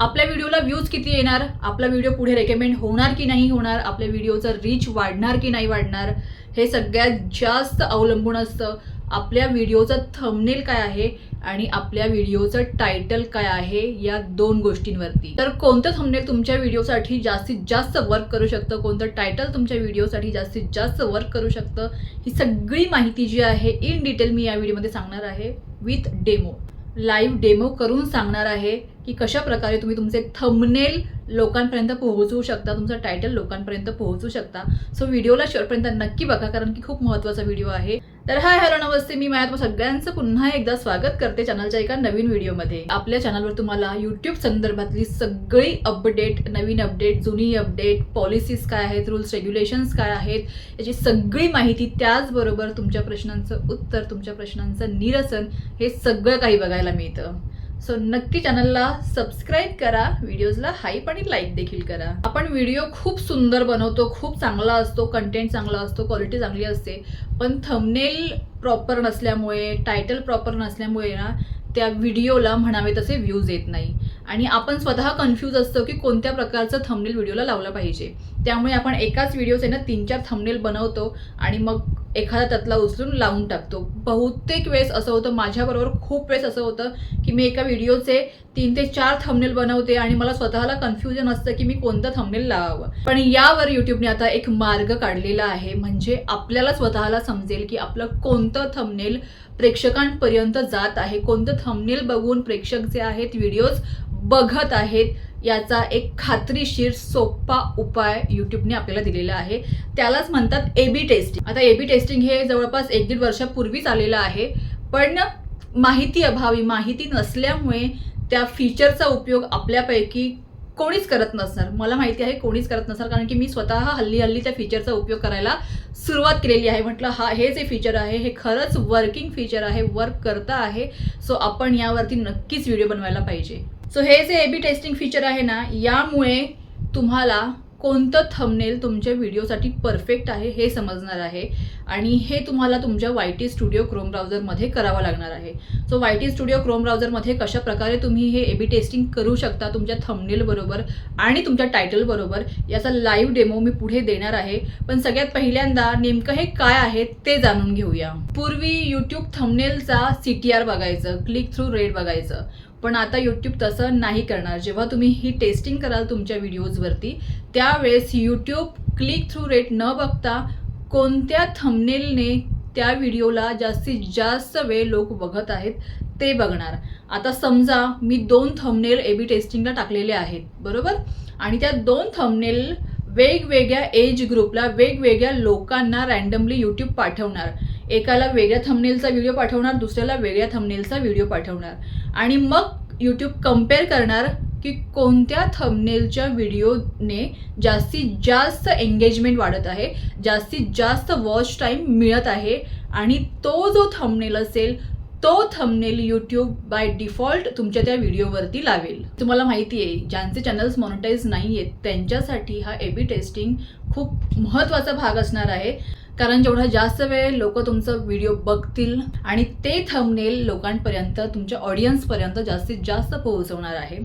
आपल्या व्हिडिओला व्ह्यूज किती येणार? आपला व्हिडिओ पुढे रेकमेंड होणार की नाही होणार? आपल्या व्हिडिओचं रीच वाढणार की नाही वाढणार? हे सगळ्यात जास्त अवलंबून असतं. आपल्या व्हिडिओचं थंबनेल काय आहे आणि आपल्या व्हिडिओचं टायटल काय आहे या दोन गोष्टींवरती. तर कोणतं थंबनेल तुमच्या व्हिडिओसाठी जास्तीत जास्त वर्क करू शकतं? कोणतं टायटल तुमच्या व्हिडिओसाठी जास्तीत जास्त वर्क करू शकतं? ही सगळी माहिती जी आहे इन डिटेल मी या व्हिडिओमध्ये सांगणार आहे विथ डेमो लाईव्ह डेमो करून सांगणार आहे. की कशा प्रकारे तुम्ही तुमचे थंबनेल लोकांपर्यंत पोहोचवू शकता तुमचा टायटल लोकांपर्यंत पोहोचू शकता. सो व्हिडिओला शेवटपर्यंत नक्की बघा कारण की खूप महत्त्वाचा व्हिडिओ आहे. तर हाय हॅलो नमस्ते. मी माझ्या सगळ्यांचं पुन्हा एकदा स्वागत करते चॅनलच्या एका नवीन व्हिडिओमध्ये आपल्या चॅनलवर तुम्हाला यूट्यूब संदर्भातली सगळी अपडेट नवीन अपडेट जुनी अपडेट पॉलिसीज काय आहेत रूल्स रेग्युलेशन्स काय आहेत याची सगळी माहिती त्याचबरोबर तुमच्या प्रश्नांचं उत्तर तुमच्या प्रश्नांचं निरसन हे सगळं काही बघायला मिळतं. सो नक्की चॅनलला सबस्क्राईब करा व्हिडिओजला हाईप आणि लाईक देखील करा. आपण व्हिडिओ खूप सुंदर बनवतो खूप चांगला असतो कंटेंट चांगला असतो क्वालिटी चांगली असते. पण थंबनेल प्रॉपर नसल्यामुळे टायटल प्रॉपर नसल्यामुळे ना त्या व्हिडिओला म्हणावे तसे व्ह्यूज येत नाही. आणि आपण स्वतः कन्फ्यूज असतो की कोणत्या प्रकारचं थंबनेल व्हिडिओला लावलं पाहिजे. त्यामुळे आपण एकाच व्हिडिओचे ना तीन चार थंबनेल बनवतो आणि मग एखादा ततला उचलून लावून टाकतो. बहुतेक वेळेस असं होतं माझ्याबरोबर खूप वेळेस असं होतं की मी एका व्हिडिओचे तीन ते चार थंबनेल बनवते आणि मला स्वतःला कन्फ्युजन असतं की मी कोणतं थंबनेल लावावं. पण यावर युट्यूबने आता एक मार्ग काढलेला आहे म्हणजे आपल्याला स्वतःला समजेल की आपलं कोणतं थंबनेल प्रेक्षकांपर्यंत जात आहे कोणतं थंबनेल बघून प्रेक्षक जे आहेत व्हिडिओज बघत आहेत याचा एक खात्रीशीर सोपा उपाय यूट्यूबने आपल्याला दिलेला आहे. त्यालाच म्हणतात ए बी टेस्टिंग आता ए बी टेस्टिंग हे जवळपास एक दीड वर्षापूर्वीच आलेलं आहे. पण माहिती अभावी माहिती नसल्यामुळे त्या फीचरचा उपयोग आपल्यापैकी कोणीच करत नसणार. मला माहिती आहे कोणीच करत नसणार कारण की मी स्वतः हल्ली हल्ली त्या फीचरचा उपयोग करायला सुरुवात केलेली आहे. म्हटलं हा हे जे फीचर आहे हे खरंच वर्किंग फीचर आहे वर्क करता आहे. सो आपण यावरती नक्कीच व्हिडिओ बनवायला पाहिजे. सो हे जे ए बी टेस्टिंग फीचर आहे ना यामुळे तुम्हाला कोणतं थंबनेल तुमच्या व्हिडिओसाठी परफेक्ट आहे हे समजणार आहे. आणि हे तुम्हाला तुमच्या वाय टी स्टुडिओ क्रोम ब्राउझरमध्ये करावं लागणार आहे. So Y T studio Chrome ब्राउझरमध्ये कशा प्रकारे तुम्ही हे ए बी टेस्टिंग करू शकता तुमच्या थंबनेलबरोबर आणि तुमच्या टायटल बरोबर याचा लाईव्ह डेमो मी पुढे देणार आहे. पण सगळ्यात पहिल्यांदा नेमकं हे काय आहे ते जाणून घेऊया. पूर्वी यूट्यूब थंबनेलचा सी टी आर बघायचं क्लिक थ्रू रेट बघायचं. पण आता यूट्यूब तसं नाही करणार. जेव्हा तुम्ही ही टेस्टिंग कराल तुमच्या व्हिडिओजवरती त्यावेळेस यूट्यूब क्लिक थ्रू रेट न बघता कोणत्या थंबनेलने त्या व्हिडिओला जास्तीत जास्त वेळ लोक बघत आहेत ते बघणार. आता समजा मी दोन थंबनेल ए बी टेस्टिंगला टाकलेले आहेत बरोबर? आणि त्या दोन थंबनेल वेगवेगळ्या एज ग्रुपला वेगवेगळ्या लोकांना रँडमली यूट्यूब पाठवणार. एकाला वेगळ्या थंबनेलचा व्हिडिओ पाठवणार दुसऱ्याला वेगळ्या थंबनेलचा व्हिडिओ पाठवणार. आणि मग यूट्यूब कंपेअर करणार की कोणत्या थंबनेलच्या व्हिडिओने जास्तीत जास्त एंगेजमेंट वाढत आहे जास्तीत जास्त वॉच टाईम मिळत आहे. आणि तो जो थंबनेल असेल तो थंबनेल यूट्यूब बाय डिफॉल्ट तुमच्या त्या व्हिडिओवरती लावेल. तुम्हाला माहिती आहे ज्यांचे चॅनल्स मॉनिटाईज नाही आहेत त्यांच्यासाठी हा ए बी टेस्टिंग खूप महत्त्वाचा भाग असणार आहे. कारण जेवढा जास्त वेळ लोक तुमचं व्हिडिओ बघतील आणि ते थंबनेल लोकांपर्यंत तुमच्या ऑडियन्सपर्यंत जास्तीत जास्त पोहोचवणार आहे.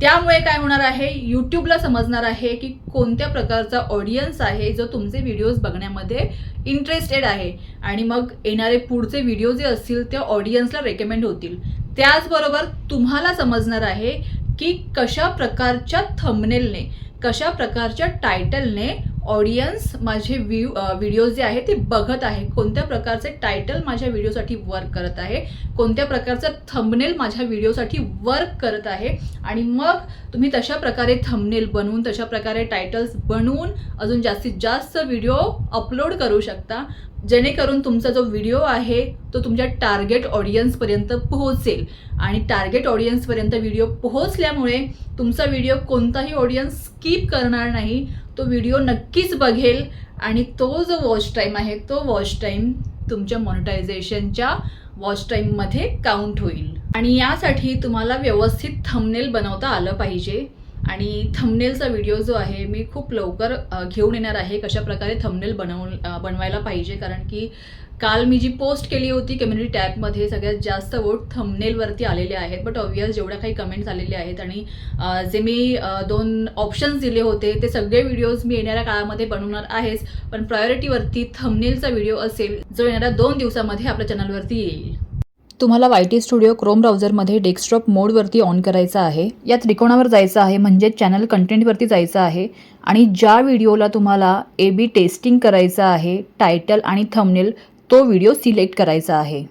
त्यामुळे काय होणार आहे? यूट्यूबला समजणार आहे की कोणत्या प्रकारचा ऑडियन्स आहे जो तुमचे व्हिडिओज बघण्यामध्ये इंटरेस्टेड आहे. आणि मग येणारे पुढचे व्हिडिओ जे असतील ते ऑडियन्सला रेकमेंड होतील. त्याचबरोबर तुम्हाला समजणार आहे की कशा प्रकारच्या थंबनेलने कशा प्रकारच्या टायटलने ऑडियन्स माझे व्ह्यू व्हिडिओज जे आहे ते बघत आहे. कोणत्या प्रकारचे टायटल माझ्या व्हिडिओसाठी वर्क करत आहे? कोणत्या प्रकारचं थंबनेल माझ्या व्हिडिओसाठी वर्क करत आहे? आणि मग तुम्ही तशा प्रकारे थंबनेल बनवून तशा प्रकारे टायटल्स बनवून अजून जास्तीत जास्त व्हिडिओ अपलोड करू शकता. जेणेकरून तुमचा जो व्हिडिओ आहे तो तुमच्या टार्गेट ऑडियन्सपर्यंत पोहोचेल. आणि टार्गेट ऑडियन्सपर्यंत व्हिडिओ पोहोचल्यामुळे तुमचा व्हिडिओ कोणताही ऑडियन्स स्किप करणार नाही. तो व्हिडिओ नक्कीच बघेल. आणि तो जो वॉच टाईम आहे तो वॉच टाईम तुमच्या मॉनिटायझेशनच्या वॉच टाईममध्ये काउंट होईल. आणि यासाठी तुम्हाला व्यवस्थित थंबनेल बनवता आलं पाहिजे. आणि थंबनेलचा व्हिडिओ जो आहे मी खूप लवकर घेऊन येणार आहे कशाप्रकारे थंबनेल बनव बनवायला पाहिजे. कारण की काल मी जी पोस्ट केली होती कम्युनिटी टॅबमध्ये सगळ्यात जास्त वोट थंबनेलवरती आलेले आहेत. बट ऑब्वियस जेवढ्या काही कमेंट्स आलेले आहेत आणि जे मी दोन ऑप्शन्स दिले होते ते सगळे व्हिडिओज मी येणाऱ्या काळामध्ये बनवणार आहेच पण प्रायोरिटीवरती थंबनेलचा व्हिडिओ असेल जो येणाऱ्या दोन दिवसामध्ये आपल्या चॅनलवरती येईल. तुम्हाला वाय टी स्टुडिओ क्रोम ब्राउझरमध्ये डेस्कटॉप मोडवरती ऑन करायचा आहे. या त्रिकोणावर जायचं आहे म्हणजे चॅनल कंटेंटवरती जायचं आहे. आणि ज्या व्हिडिओला तुम्हाला ए बी टेस्टिंग करायचं आहे टायटल आणि थंबनेल तो व्हिडिओ सिलेक्ट करायचा आहे.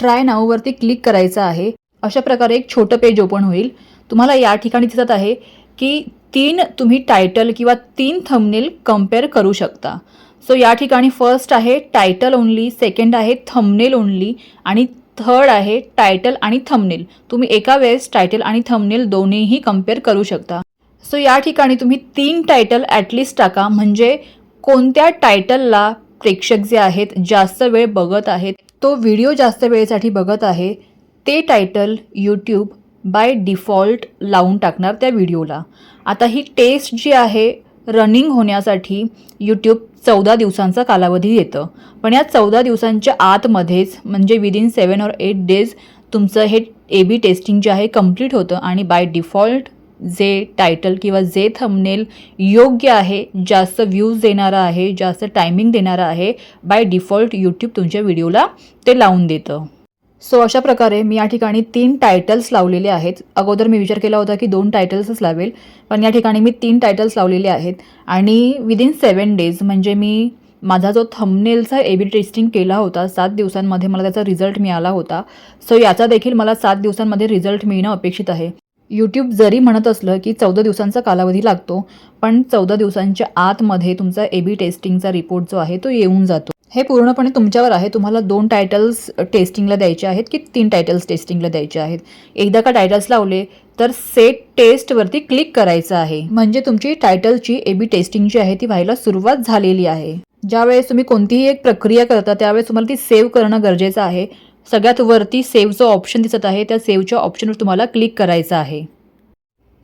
ट्राय नाववरती क्लिक करायचं आहे. अशा प्रकारे एक छोटं पेज ओपन होईल. तुम्हाला या ठिकाणी दिसत आहे की तीन तुम्ही टायटल किंवा तीन थंबनेल कंपेअर करू शकता. सो या ठिकाणी फर्स्ट आहे टायटल ओनली सेकंड आहे थंबनेल ओनली आणि थर्ड आहे टायटल आणि थंबनेल तुम्ही एका वेळेस टायटल आणि थंबनेल दोन्हीही कंपेअर करू शकता. सो या ठिकाणी तुम्ही तीन टायटल ॲटलिस्ट टाका. म्हणजे कोणत्या टायटलला प्रेक्षक जे आहेत जास्त वेळ बघत आहेत तो व्हिडिओ जास्त वेळेसाठी बघत आहे ते टायटल यूट्यूब बाय डिफॉल्ट लावून टाकणार त्या व्हिडिओला. आता ही टेस्ट जी आहे रनिंग होण्यासाठी यूट्यूब चौदा दिवसांचा कालावधी देतं. पण या चौदा दिवसांच्या आतमध्येच म्हणजे within seven or eight days तुमचं हे ए बी टेस्टिंग जे आहे कंप्लीट होतं आणि बाय डिफॉल्ट जे टायटल किंवा जे थंबनेल योग्य आहे जास्त व्ह्यूज देणारं आहे जास्त टायमिंग देणारं आहे बाय डिफॉल्ट यूट्यूब तुमच्या व्हिडिओला ते लावून देतं. सो अशा प्रकारे मी या ठिकाणी तीन टायटल्स लावलेले आहेत. अगोदर मी विचार केला होता की दोन टायटल्सच लावेल पण या ठिकाणी मी तीन टायटल्स लावलेले आहेत. आणि विदिन सेवन डेज म्हणजे मी माझा जो थंबनेलचा ए बी टेस्टिंग केला होता सात दिवसांमध्ये मला त्याचा रिझल्ट मिळाला होता. सो याचा देखील मला सात दिवसांमध्ये रिझल्ट मिळणं अपेक्षित आहे. यूट्यूब जरी म्हणत असलं की चौदा दिवसांचा कालावधी लागतो पण चौदा दिवसांच्या आतमध्ये तुमचा ए बी टेस्टिंगचा रिपोर्ट जो आहे तो येऊन जातो. हे पूर्णपणे तुमच्यावर आहे. तुम्हाला दोन टायटल्स टेस्टिंगला द्यायचे आहेत की तीन टायटल्स टेस्टिंगला द्यायचे आहेत. एकदा का टायटल्स लावले तर सेट टेस्टवरती क्लिक करायचं आहे. म्हणजे तुमची टायटलची ए बी टेस्टिंग जी आहे ती व्हायला सुरुवात झालेली आहे. ज्यावेळेस तुम्ही कोणतीही एक प्रक्रिया करता त्यावेळेस तुम्हाला ती सेव्ह करणं गरजेचं आहे. सगळ्यात वरती सेव्हचं ऑप्शन दिसत आहे त्या सेव्हच्या ऑप्शनवर तुम्हाला क्लिक करायचं आहे.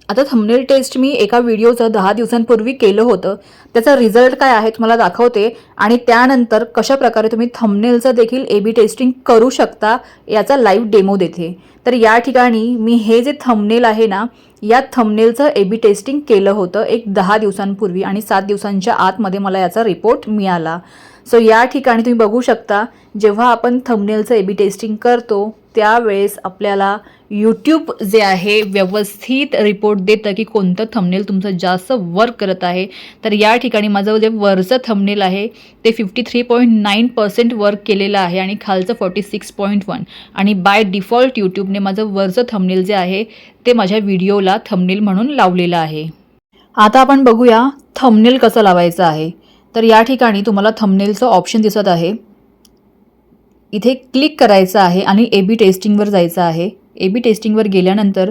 आता थंबनेल टेस्ट मी एका व्हिडिओचं दहा दिवसांपूर्वी केलं होतं. त्याचा रिझल्ट काय आहे तुम्हाला दाखवते. आणि त्यानंतर कशा प्रकारे तुम्ही थंबनेलचं देखील ए बी टेस्टिंग करू शकता याचा लाईव्ह डेमो देते. तर या ठिकाणी मी हे जे थंबनेल आहे ना या थंबनेलचं ए बी टेस्टिंग केलं होतं एक दहा दिवसांपूर्वी आणि सात दिवसांच्या आतमध्ये मला याचा रिपोर्ट मिळाला. सो या ठिकाणी तुम्ही बघू शकता जेव्हा आपण थंबनेलचं ए बी टेस्टिंग करतो त्यावेळेस आपल्याला यूट्यूब जे आहे व्यवस्थित रिपोर्ट देतं की कोणतं थंबनेल तुमचं जास्त वर्क करत आहे. तर या ठिकाणी माझं जे वरचं थंबनेल आहे ते fifty three point nine percent work केलेलं आहे आणि खालचं फॉर्टी सिक्स पॉईंट वन आणि बाय डिफॉल्ट यूट्यूबने माझं वरचं थंबनेल जे आहे ते माझ्या व्हिडिओला थंबनेल म्हणून लावलेलं आहे. आता आपण बघूया थंबनेल कसं लावायचं आहे. तर या ठिकाणी तुम्हाला थंबनेलचं ऑप्शन दिसत आहे. इथे क्लिक करायचं आहे आणि ए बी टेस्टिंगवर जायचं आहे. ए बी टेस्टिंगवर गेल्यानंतर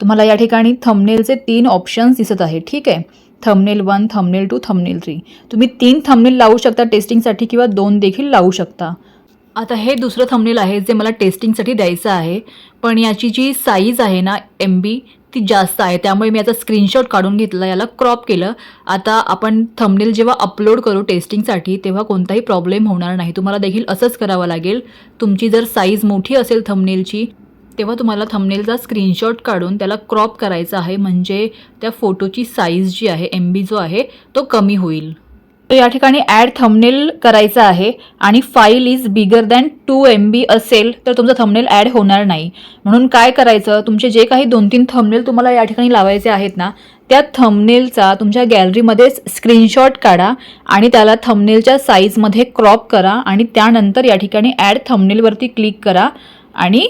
तुम्हाला या ठिकाणी थंबनेलचे तीन ऑप्शन्स दिसत आहे. ठीक आहे? Thumbnail one thumbnail two thumbnail three तुम्ही तीन थंबनेल लावू शकता टेस्टिंगसाठी किंवा दोन देखील लावू शकता. आता हे दुसरं थंबनेल आहे जे मला टेस्टिंगसाठी द्यायचं आहे. पण याची जी साईज आहे ना एम बी ती जास्त आहे. त्यामुळे मी याचा स्क्रीनशॉट काढून घेतला याला क्रॉप केलं. आता आपण थंबनेल जेव्हा अपलोड करू टेस्टिंगसाठी तेव्हा कोणताही प्रॉब्लेम होणार नाही. तुम्हाला देखील असंच करावं लागेल. तुमची जर साईज मोठी असेल थंबनेलची तेव्हा तुम्हाला थंबनेलचा स्क्रीनशॉट काढून त्याला क्रॉप करायचा आहे. म्हणजे त्या फोटोची साईज जी आहे एम बी जो आहे तो कमी होईल. तर या ठिकाणी ॲड थंबनेल करायचं आहे आणि file is bigger than two M B असेल तर तुमचं थंबनेल ॲड होणार नाही. म्हणून काय करायचं? तुमचे जे काही दोन तीन थंबनेल तुम्हाला या ठिकाणी लावायचे आहेत ना त्या थंबनेलचा तुमच्या गॅलरीमध्येच स्क्रीनशॉट काढा आणि त्याला थंबनेलच्या साईजमध्ये क्रॉप करा आणि त्यानंतर या ठिकाणी ॲड थंबनेलवरती क्लिक करा आणि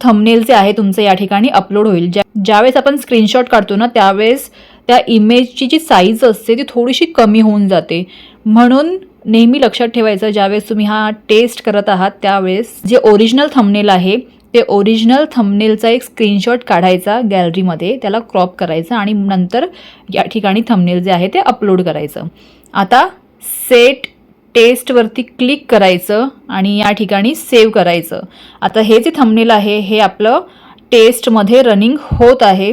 थंबनेल जे आहे तुमचं या ठिकाणी अपलोड होईल. ज्या ज्यावेळेस आपण स्क्रीनशॉट काढतो ना त्यावेळेस त्या इमेजची जी साईज असते ती थोडीशी कमी होऊन जाते. म्हणून नेहमी लक्षात ठेवायचं ज्यावेळेस तुम्ही हा टेस्ट करत आहात त्यावेळेस जे ओरिजिनल थंबनेल आहे ते ओरिजिनल थंबनेलचा एक स्क्रीनशॉट काढायचा गॅलरीमध्ये त्याला क्रॉप करायचं आणि नंतर या ठिकाणी थंबनेल जे आहे ते अपलोड करायचं. आता सेट टेस्टवरती क्लिक करायचं आणि या ठिकाणी सेव्ह करायचं. आता हे जे थंबनेल आहे हे आपलं टेस्टमध्ये रनिंग होत आहे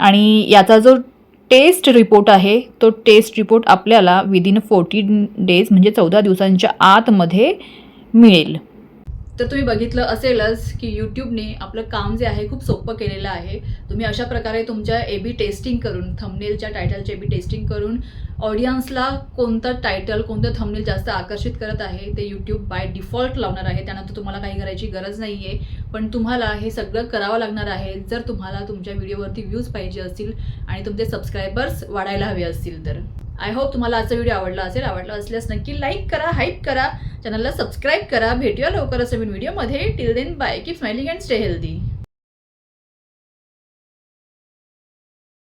आणि याचा जो टेस्ट रिपोर्ट आहे. तो टेस्ट रिपोर्ट आपल्याला विदिन फोर्टीन डेज म्हणजे चौदा दिवसांच्या आतमध्ये मिळेल. तर तुम्ही बघितलं असेलच की यूट्यूबने आपलं काम जे आहे खूप सोपं केलेलं आहे. तुम्ही अशा प्रकारे तुमच्या ए बी टेस्टिंग करून थंबनेलच्या टायटलच्या ए बी टेस्टिंग करून ऑडियन्सला कोणतं टायटल कोणतं थंबनेल जास्त आकर्षित करत आहे ते यूट्यूब बाय डिफॉल्ट लावणार आहे. त्यानंतर तुम्हाला काही करायची गरज नाही आहे पण तुम्हाला हे सगळं करावं लागणार आहे जर तुम्हाला तुमच्या व्हिडिओवरती व्ह्यूज पाहिजे असतील आणि तुमचे सबस्क्रायबर्स वाढायला हवे असतील तर. आय होप तुम्हाला आजचा व्हिडिओ आवडला असेल. आवडला असल्यास नक्की लाईक करा हाईप करा. चॅनलला सबस्क्राईब करा. भेटूया लवकरच नवीन व्हिडिओमध्ये till then bye keep smiling and stay healthy